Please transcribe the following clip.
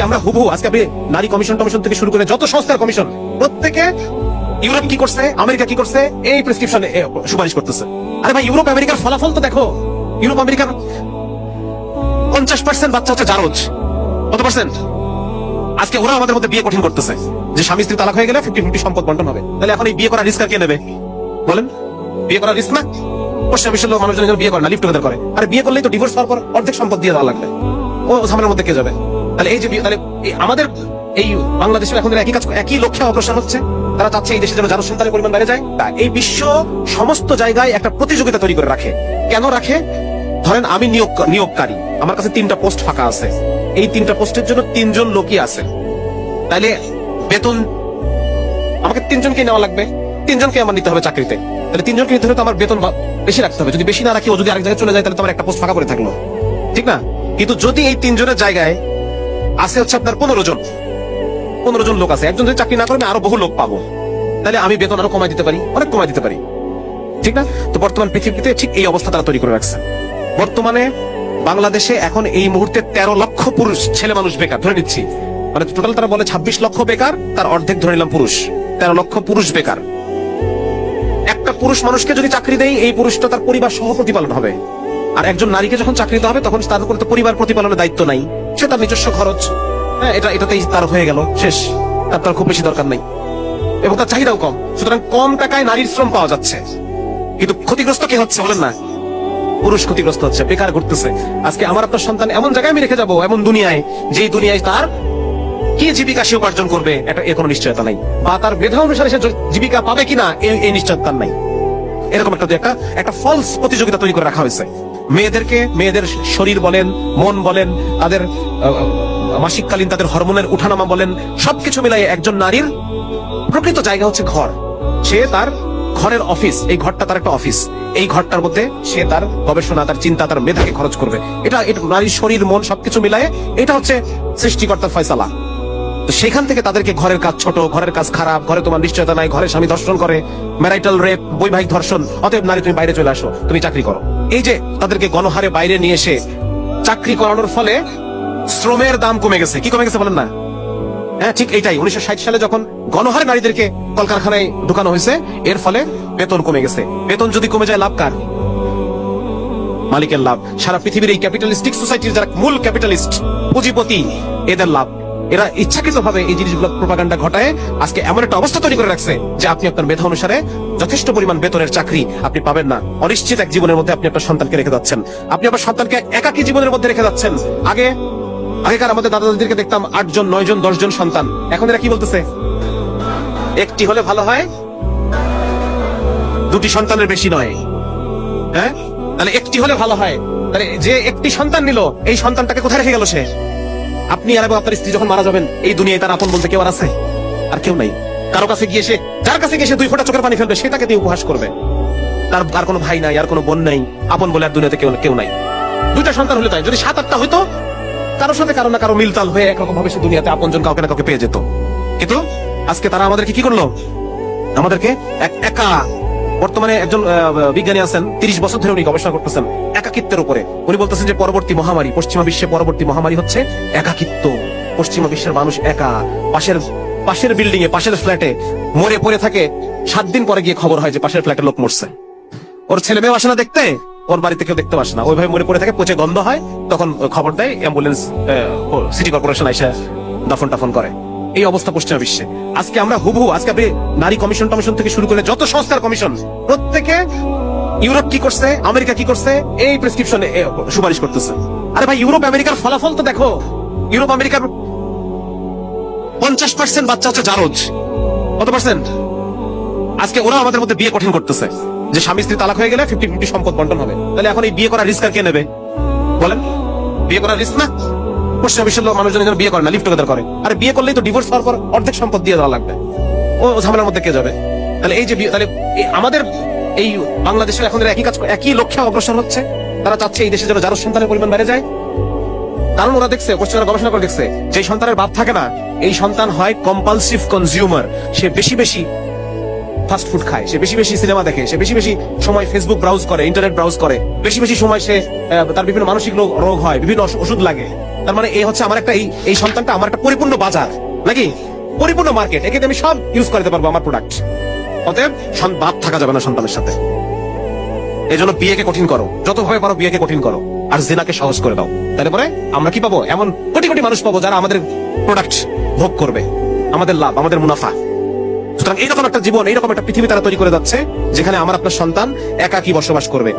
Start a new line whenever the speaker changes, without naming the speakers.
আজকে আমরা হুবহু আজকে আপনি নারী কমিশন কমিশন থেকে শুরু করে যত সংস্থার কমিশন, প্রত্যেকে ইউরোপ কি করছে, আমেরিকা কি করছে, এই প্রেসক্রিপশনে সুপারিশ করতেছে। আরে ভাই, ইউরোপ, আমেরিকার ফলাফল তো দেখো। ইউরোপ, আমেরিকার পঞ্চাশ পার্সেন্ট বাচ্চা হচ্ছে জারজ। কত পার্সেন্ট আজকে ওরা আমাদের মধ্যে বিয়ে কঠিন করতেছে। যে স্বামী স্ত্রী তালাক হয়ে গেলে ফিফটি ফিফটি সম্পদ বন্টন হবে। তাহলে এখন এই বিয়ে করার রিস্ক কে নেবে? বলেন, বিয়ে করার রিস্ক না? পশ্চিম বিশ্বের লোক মানুষজন বিয়ে করে না লিফট করে। আর বিয়ে করলেই তো ডিভোর্স হওয়ার পর অর্ধেক সম্পদ দিয়ে দেওয়া লাগবে। ও ঝামেলার মধ্যে কে যাবে? তাহলে এই যে তাহলে আমাদের এই বাংলাদেশের এখন একই কাজ একই লক্ষ্যে অগ্রসর হচ্ছে। তারা চাচ্ছে এই দেশে যেন জনসংখ্যার পরিমাণ বেড়ে যায়। তা এই বিশ্ব সমস্ত জায়গায় একটা প্রতিযোগিতা তৈরি করে রাখে। কেন রাখে? ধরেন আমি নিয়োগ নিয়োগকারী। আমার কাছে তিনটা পোস্ট ফাঁকা আছে। এই তিনটা পোস্টের জন্য তিনজন লোকই আছে। তাইলে বেতন আমাকে তিনজনকে নেওয়া লাগবে। তিনজনকে আমার নিতে হবে চাকরিতে। তাহলে তিনজনকে নিতে হলে তো আমার বেতন বেশি রাখতে হবে। যদি বেশি না রাখি ও যদি আরেক জায়গায় চলে যায় তাহলে তো আমার একটা পোস্ট ফাঁকা করে থাকল। ঠিক না? কিন্তু যদি এই তিনজনের জায়গায় আছে হচ্ছে আপনার পনেরো জন। পনেরো জন লোক আছে। একজন যদি চাকরি না করে, আমি আরও বহু লোক পাবো। তাহলে আমি বেতন আরও কমাই দিতে পারি, অনেক কমাই দিতে পারি। ঠিক না? তো বর্তমান পৃথিবীতে ঠিক এই অবস্থা তারা তৈরি করে রাখছে। বর্তমানে বাংলাদেশে এখন এই মুহূর্তে তেরো লক্ষ পুরুষ ছেলে মানুষ বেকার, ধরে নিচ্ছি। মানে টোটাল তারা বলে ছাব্বিশ লক্ষ বেকার, তার অর্ধেক ধরে নিলাম পুরুষ। তেরো লক্ষ পুরুষ বেকার। একটা পুরুষ মানুষকে যদি চাকরি দেয় এই পুরুষটা তার পরিবার সহ প্রতিপালন হবে। আর একজন নারীকে যখন চাকরি দেওয়া হবে, তখন তার উপরে তো পরিবার প্রতিপালনের দায়িত্ব নাই। সে তার নিজস্ব খরচ। হ্যাঁ এটা এটাতেই তার হয়ে গেল। শেষ। তার তার খুব বেশি দরকার নাই। এবং তার চাহিদাও কম। সুতরাং কম টাকায় নারীর শ্রম পাওয়া যাচ্ছে। কিন্তু ক্ষতিগ্রস্ত কে হচ্ছে বলেন না? পুরুষ ক্ষতিগ্রস্ত হচ্ছে। বেকার ঘুরতেছে। আজকে আমার আপনার সন্তান এমন জায়গায় আমি রেখে যাব, এমন দুনিয়ায়, যেই দুনিয়ায় তার কি জীবিকা সে উপার্জন করবে, এটা এর কোনো নিশ্চয়তা নাই। বা তার মেধা অনুসারে সে জীবিকা পাবে কিনা এই নিশ্চয়তা নাই। এরকম একটা একটা একটা ফলস প্রতিযোগিতা তৈরি করে রাখা হয়েছে। মেয়েদেরকে মেয়েদের শরীর বলেন, মন বলেন, তাদের মাসিককালীন তাদের হরমোনের উঠানামা বলেন, সবকিছু মিলাই একজন নারীর প্রকৃত জায়গা হচ্ছে ঘর। সে তার ঘরের অফিস, এই ঘরটা তার একটা অফিস। এই ঘরটার মধ্যে সে তার গবেষণা, তার চিন্তা, তার মেধাকে খরচ করবে। এটা নারীর শরীর, মন সবকিছু মিলায়ে এটা হচ্ছে সৃষ্টিকর্তার ফয়সালা। সেখান থেকে তাদেরকে ঘরের কাজ ছোট, ঘরের কাজ খারাপ, ঘরে তোমার নিশ্চয়তা নাই, ঘরে স্বামী ধর্ষণ করে ম্যারাইটাল রেপ বৈবাহিক ধর্ষণ, অতএব নারী তুমি বাইরে চলে আসো, তুমি চাকরি করো। এই যে তাদেরকে গণহারে বাইরে নিয়ে এসে চাকরি করানোর ফলে শ্রমের দাম কমে গেছে। কি কমে গেছে বলেন না? হ্যাঁ ঠিক এইটাই। উনিশশো সালে যখন গণহারে নারীদেরকে কলকারখানায় ঢুকানো হয়েছে, এর ফলে বেতন কমে গেছে। বেতন যদি কমে যায়, লাভ কার? মালিকের লাভ। সারা পৃথিবীর এই ক্যাপিটালিস্টিক সোসাইটির যারা মূল ক্যাপিটালিস্ট পুঁজিপতি, এদের লাভ। এরা ইচ্ছাকৃত ভাবে এই জিনিসগুলো প্রপাগান্ডা ঘটায়। আজকে এমন একটা অবস্থা তৈরি করে রাখছে যে আপনি আপনার মেধা অনুসারে যথেষ্ট পরিমাণ বেতনের চাকরি আপনি পাবেন না। অনিশ্চিত এক জীবনের মধ্যে আপনি আপনার সন্তানকে রেখে যাচ্ছেন। আপনি আপনার সন্তানকে একাকী জীবনের মধ্যে রেখে যাচ্ছেন। আগে, আগেকার আমাদের দাদা দাদিদেরকে দেখতাম আটজন নয় জন দশ জন সন্তান। এখন এরা কি বলতেছে? একটি হলে ভালো হয়, দুটি সন্তানের বেশি নয়। হ্যাঁ? তাহলে একটি হলে ভালো হয়। তাহলে যে একটি সন্তান নিল, এই সন্তানটাকে কোথায় রেখে গেল সে? আপনি আর আপনার স্ত্রী যখন মারা যাবেন, এই দুনিয়ায় তার আপন বলতে কেউ আর আছে? আর কেউ নাই। কারও কাছে গিয়ে সে যার কাছে গিয়ে সে দুই ফোঁটা চোখের পানি ফেলবে সে তাকে দিয়ে উপহাস করবে। তার আর কোনো ভাই নাই, আর কোনো বোন নাই, আপন বলে আর দুনিয়াতে কেউ কেউ নাই। দুইটা সন্তান হলে তাই। যদি সাত আটটা হইতো, কারোর সাথে কারও না কারও মিলতাল হয়ে একরকম ভাবে সে দুনিয়াতে আপনজন কাউকে না কাউকে পেয়ে যেত। কিন্তু আজকে তারা আমাদেরকে কি করল? আমাদেরকে এক একা বর্তমানে একজন বিজ্ঞানী আছেন, তিরিশ বছর ধরে উনি গবেষণা করতেছেন একাকিত্বের উপরে। উনি বলতেছেন যে পরবর্তী মহামারী, পশ্চিমা বিশ্বে পরবর্তী মহামারী হচ্ছে একাকিত্ব। পশ্চিমা বিশ্বের মানুষ একা। পাশের পাশের বিল্ডিং এ পাশের ফ্ল্যাটে মরে পড়ে থাকে। সাত দিন পরে গিয়ে খবর হয় যে পাশের ফ্ল্যাটের লোক মরছে। ওর ছেলে মেয়ে আসে না দেখতে, ওর বাড়িতে কেউ দেখতে আসে না। ওইভাবে মরে পড়ে থাকে, পচে গন্ধ হয়, তখন খবর দেয় অ্যাম্বুলেন্স সিটি কর্পোরেশন এসে দাফন টাফন করে। এই অবস্থা পশ্চিমা বিশ্বে। আজকে আমরা হুবহু, আজকে আপনি নারী কমিশন টমিশন থেকে শুরু করে যত সংস্থার কমিশন, প্রত্যেকে ইউরোপ কি করছে, আমেরিকা কি করছে, এই প্রেসক্রিপশনে সুপারিশ করতেছে। আরে ভাই, ইউরোপ, আমেরিকার ফলাফল তো দেখো। ইউরোপ, আমেরিকার পঞ্চাশ পার্সেন্ট বাচ্চা হচ্ছে জারজ। কত পার্সেন্ট আজকে ওরা আমাদের মধ্যে বিয়ে কঠিন করতেছে। যে স্বামী স্ত্রী তালাক হয়ে গেলে ফিফটি ফিফটি সম্পদ বন্টন হবে। তাহলে এখন এই বিয়ে করার রিস্ক আর কে নেবে? বলেন, বিয়ে করার রিস্ক না? পশ্চিম বিশ্বের মানুষজন যেন বিয়ে করে না লিফট টুগেদার করে। আর বিয়ে করলেই তো ডিভোর্স হওয়ার পর অর্ধেক সম্পদ দিয়ে দেওয়া লাগবে। ও ঝামেলার মধ্যে কে যাবে? তাহলে এই যে তাহলে আমাদের এই বাংলাদেশের এখন একই কাজ একই লক্ষ্যে অগ্রসর হচ্ছে। তারা চাচ্ছে এই দেশে যেন যার সন্তানের পরিমাণ বেড়ে যায়। কারণ ওরা দেখছে, পশ্চিমরা গবেষণা করে দেখছে যে সন্তানের বাপ থাকে না, এই সন্তান হয় কম্পালসিভ কনজিউমার সে বেশি বেশি ফাস্ট ফুড খায়। সে বেশি বেশি সিনেমা দেখে, সে বেশি বেশি সময় ফেসবুক ব্রাউজ করে ইন্টারনেট ব্রাউজ করে। বেশি বেশি সময় সে তার বিভিন্ন মানসিক রোগ হয়, বিভিন্ন ওষুধ লাগে। তার মানে এই হচ্ছে আমার একটা এই এই সন্তানটা আমার একটা পরিপূর্ণ বাজার। নাকি? পরিপূর্ণ মার্কেট একে আমি সব ইউজ করতে পারব আমার প্রোডাক্ট অতএব বাদ থাকা যাবে না সন্তানের সাথে। এই জন্য বিয়েকে কঠিন করো। যতভাবে পারো বিয়েকে কঠিন করো। আর জিনাকে সহজ করে দাও। তাহলে পরে আমরা কি পাবো? এমন কোটি কোটি মানুষ পাবো যারা আমাদের প্রোডাক্ট ভোগ করবে। আমাদের লাভ, আমাদের মুনাফা। সুতরাং এইরকম একটা জীবন, এইরকম একটা পৃথিবী তারা তৈরি করে যাচ্ছে, যেখানে আমার আপনার সন্তান একাকি বসবাস করবে।